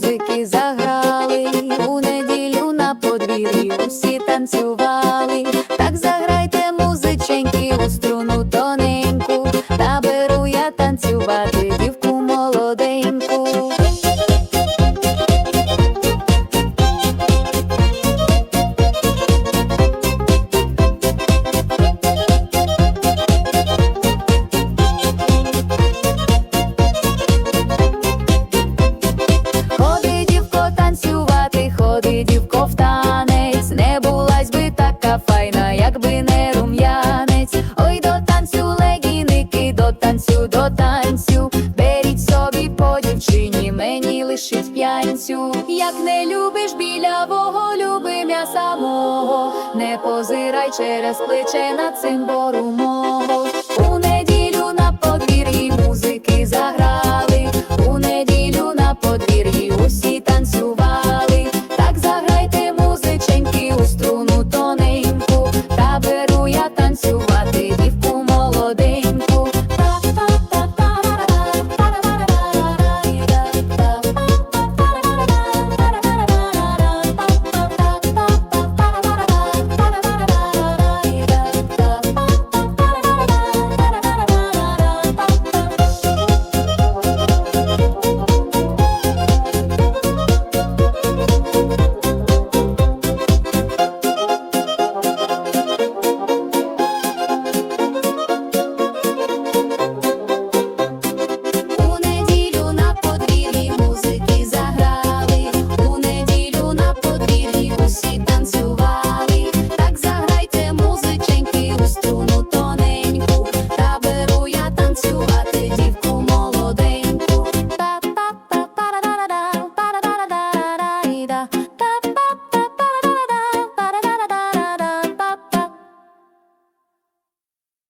музики заграли, у неділю на подвір'ї усі танцювали, так заграйте музиченьки у струну тоненьку, та беру я танцювати. Дівчині, мені лишить п'янцю. Як не любиш білявого, люби м'я самого. Не позирай через плече над цим бору мого.